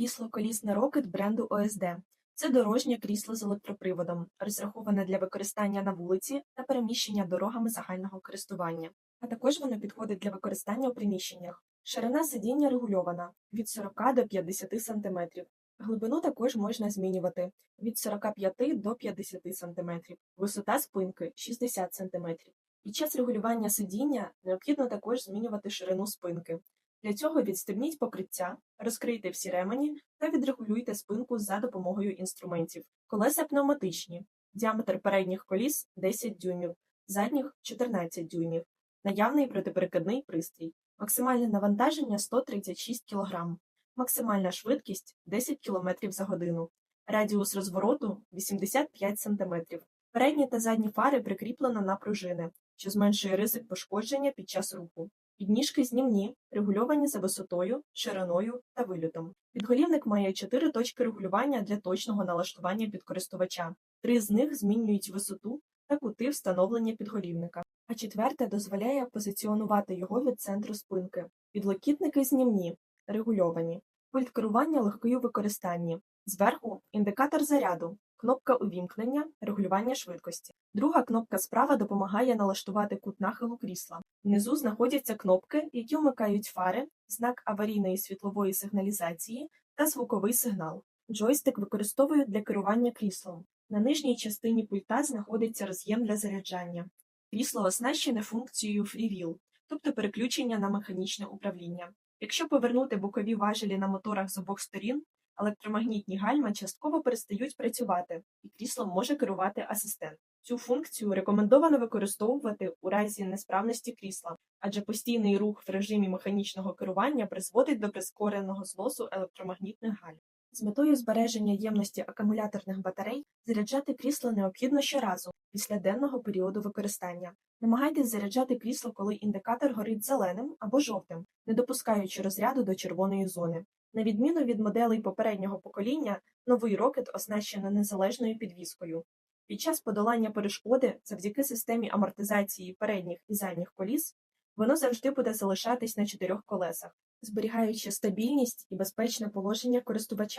Крісло колісне Rocket бренду ОСД. Це дорожнє крісло з електроприводом, розраховане для використання на вулиці та переміщення дорогами загального користування. А також воно підходить для використання у приміщеннях. Ширина сидіння регульована від 40 до 50 см. Глибину також можна змінювати від 45 до 50 см. Висота спинки 60 см. Під час регулювання сидіння необхідно також змінювати ширину спинки. Для цього відстебніть покриття, розкрийте всі ремені та відрегулюйте спинку за допомогою інструментів. Колеса пневматичні. Діаметр передніх коліс 10 дюймів, задніх 14 дюймів. Наявний протиперекидний пристрій. Максимальне навантаження 136 кг. Максимальна швидкість 10 км за годину. Радіус розвороту 85 см. Передні та задні фари прикріплено на пружини, що зменшує ризик пошкодження під час руху. Підніжки знімні, регульовані за висотою, шириною та вильотом. Підголівник має чотири точки регулювання для точного налаштування підкористувача. Три з них змінюють висоту та кути встановлення підголівника, а четверте дозволяє позиціонувати його від центру спинки. Підлокітники знімні, регульовані. Пульт керування легкий у використанні. Зверху індикатор заряду, кнопка увімкнення, регулювання швидкості. Друга кнопка справа допомагає налаштувати кут нахилу крісла. Внизу знаходяться кнопки, які вмикають фари, знак аварійної світлової сигналізації та звуковий сигнал. Джойстик використовують для керування кріслом. На нижній частині пульта знаходиться роз'єм для заряджання. Крісло оснащене функцією FreeWheel, тобто переключення на механічне управління. Якщо повернути бокові важелі на моторах з обох сторін, електромагнітні гальма частково перестають працювати, і кріслом може керувати асистент. Цю функцію рекомендовано використовувати у разі несправності крісла, адже постійний рух в режимі механічного керування призводить до прискореного зносу електромагнітних гальм. З метою збереження ємності акумуляторних батарей заряджати крісло необхідно щоразу після денного періоду використання. Намагайтесь заряджати крісло, коли індикатор горить зеленим або жовтим, не допускаючи розряду до червоної зони. На відміну від моделей попереднього покоління, новий рокет оснащено незалежною підвіскою. Під час подолання перешкоди, завдяки системі амортизації передніх і задніх коліс, воно завжди буде залишатись на чотирьох колесах, зберігаючи стабільність і безпечне положення користувача.